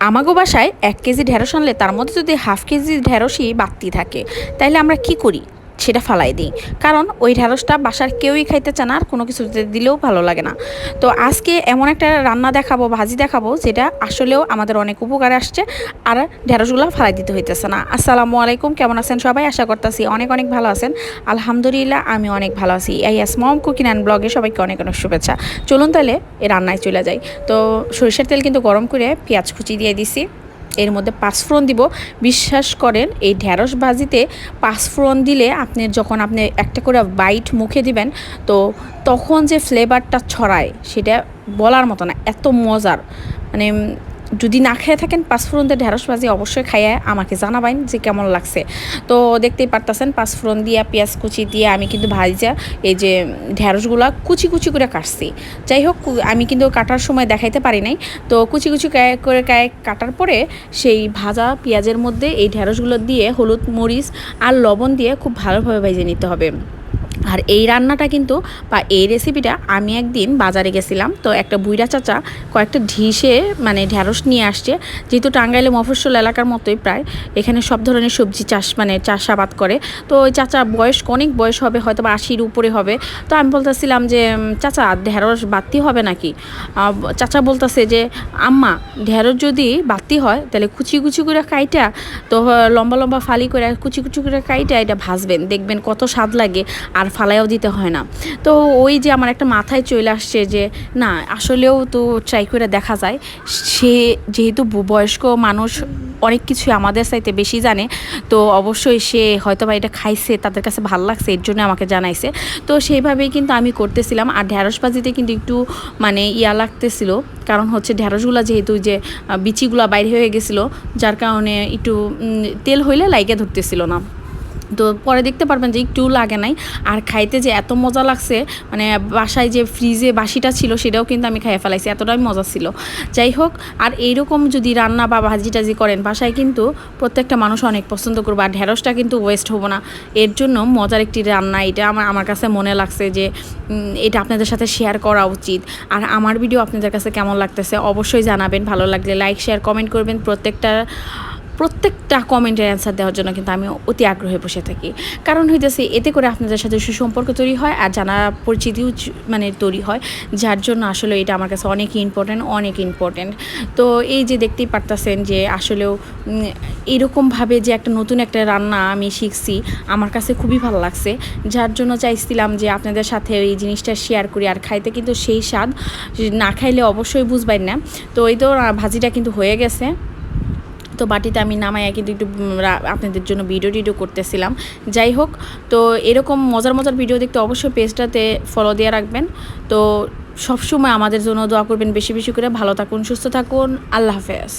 আমাগো বাসায় এক কেজি ঢেঁড়স আনলে তার মধ্যে যদি হাফ কেজি ঢেঁড়সই বাড়তি থাকে তাহলে আমরা কি করি? সেটা ফালাই দিই। কারণ ওই ঢেঁড়সটা বাসার কেউই খাইতে চায় না আর কোনো কিছুতে দিলেও ভালো লাগে না। তো আজকে এমন একটা রান্না দেখাবো, ভাজি দেখাবো, যেটা আসলেও আমাদের অনেক উপকারে আসছে আর ঢ্যাঁড়সগুলো ফালাই দিতে হইতেছে না। আসসালামু আলাইকুম, কেমন আছেন সবাই? আশা করতেছি অনেক অনেক ভালো আছেন। আলহামদুলিল্লাহ, আমি অনেক ভালো আছি। এই মম কুকিং অ্যান্ড ব্লগে সবাইকে অনেক অনেক শুভেচ্ছা। চলুন তাহলে রান্নায় চলে যাই। তো সরিষার তেল কিন্তু গরম করে পেঁয়াজ কুচি দিয়ে দিছি। এর মধ্যে পাঁচফোড়ন দিব। বিশ্বাস করেন, এই ঢ্যাঁড়স ভাজিতে পাঁচফোড়ন দিলে আপনি যখন আপনি একটা করে বাইট মুখে দিবেন, তো তখন যে ফ্লেভারটা ছড়ায়, সেটা বলার মতো না, এত মজার। মানে যদি না খেয়ে থাকেন পাঁচফোড়ন দিয়ে ঢেঁড়স ভাজি অবশ্যই খাইয়ে আমাকে জানাবেন যে কেমন লাগছে। তো দেখতেই পারতেছেন পাঁচফোড়ন দিয়ে, পেঁয়াজ কুচি দিয়ে আমি কিন্তু ভাজা এই যে ঢেঁড়সগুলো কুচি কুচি করে কাটছি। যাই হোক, আমি কিন্তু কাটার সময় দেখাইতে পারি নাই। তো কুচি কুচি করে কাটার পরে সেই ভাজা পেঁয়াজের মধ্যে এই ঢেঁড়সগুলো দিয়ে হলুদ মরিচ আর লবণ দিয়ে খুব ভালোভাবে ভেজে নিতে হবে। আর এই রান্নাটা কিন্তু বা এই রেসিপিটা আমি একদিন বাজারে গেছিলাম, তো একটা বুইরা চাচা কয়েকটা ঢিসে মানে ঢ্যাঁড়স নিয়ে আসছে, যেহেতু টাঙ্গাইলে মফস্বল এলাকার মতোই প্রায়, এখানে সব ধরনের সবজি চাষ মানে চাষাবাদ করে, তো ওই চাচা বয়স অনেক বয়স হবে, হয়তো বা আশির উপরে হবে, তো আমি বলতেছিলাম যে চাচা, ঢ্যাঁড়স বাড়তি হবে নাকি? চাচা বলতেছে যে, আম্মা, ঢ্যাঁড়স যদি বাড়তি হয়, তাহলে কুচি কুচি করে কাইটা, তো লম্বা লম্বা ফালি করে কুচি কুচি করে কাইটা, এটা ভাজবেন, দেখবেন কত স্বাদ লাগে, আর ফালাইও দিতে হয় না। তো ওই যে আমার একটা মাথায় চলে আসছে যে, না, আসলেও তো ট্রাই করে দেখা যায়। সে যেহেতু বয়স্ক মানুষ, অনেক কিছু আমাদের সাইতে বেশি জানে। তো অবশ্যই সে হয়তো বা এটা খাইছে, তাদের কাছে ভালো লাগছে, এর জন্য আমাকে জানাইছে। তো সেইভাবেই কিন্তু আমি করতেছিলাম। আর ঢ্যাঁড়স বাজিতে কিন্তু একটু মানে ইয়া লাগতেছিল। কারণ হচ্ছে ঢ্যাঁড়সগুলো যেহেতু যে বিচিগুলো বাইরে হয়ে গেছিল, যার কারণে একটু তেল হইলে লাইকে ধরতেছিল না। তো পরে দেখতে পারবেন যে একটু লাগে নাই। আর খাইতে যে এত মজা লাগছে মানে বাসায় যে ফ্রিজে বাসিটা ছিল সেটাও কিন্তু আমি খাইয়ে ফেলাইছি, এতটাই মজা ছিল। যাই হোক, আর এইরকম যদি রান্না বা ভাজি টাজি করেন, বাসায় কিন্তু প্রত্যেকটা মানুষ অনেক পছন্দ করব, আর ঢেঁড়সটা কিন্তু ওয়েস্ট হব না। এর জন্য মজার একটি রান্না, এটা আমার আমার কাছে মনে লাগছে যে এটা আপনাদের সাথে শেয়ার করা উচিত। আর আমার ভিডিও আপনাদের কাছে কেমন লাগতেছে অবশ্যই জানাবেন, ভালো লাগলে লাইক শেয়ার কমেন্ট করবেন, প্রত্যেকটা প্রত্যেকটা কমেন্টের অ্যান্সার দেওয়ার জন্য কিন্তু আমি অতি আগ্রহে বসে থাকি। কারণ হইতেছে, এতে করে আপনাদের সাথে সুসম্পর্ক তৈরি হয় আর জানা পরিচিতিও মানে তৈরি হয়, যার জন্য আসলে এটা আমার কাছে অনেক ইম্পর্ট্যান্ট অনেক ইম্পর্ট্যান্ট তো এই যে দেখতেই পারতেছেন যে আসলেও এরকমভাবে যে একটা নতুন একটা রান্না আমি শিখছি, আমার কাছে খুবই ভালো লাগছে। যার জন্য চাইছিলাম যে আপনাদের সাথে এই জিনিসটা শেয়ার করি আর খাইতে কিন্তু সেই স্বাদ, না খাইলে অবশ্যই বুঝবেন না। তো এই তো ভাজিটা কিন্তু হয়ে গেছে। তো বাটিতে আমি নামাই কিন্তু একটু আপনাদের জন্য ভিডিও টিডিও করতেছিলাম। যাই হোক, তো এরকম মজার মজার ভিডিও দেখতে অবশ্যই পেজটাতে ফলো দিয়ে রাখবেন। তো সবসময় আমাদের জন্য দোয়া করবেন বেশি বেশি করে। ভালো থাকুন, সুস্থ থাকুন। আল্লাহ হাফেজ।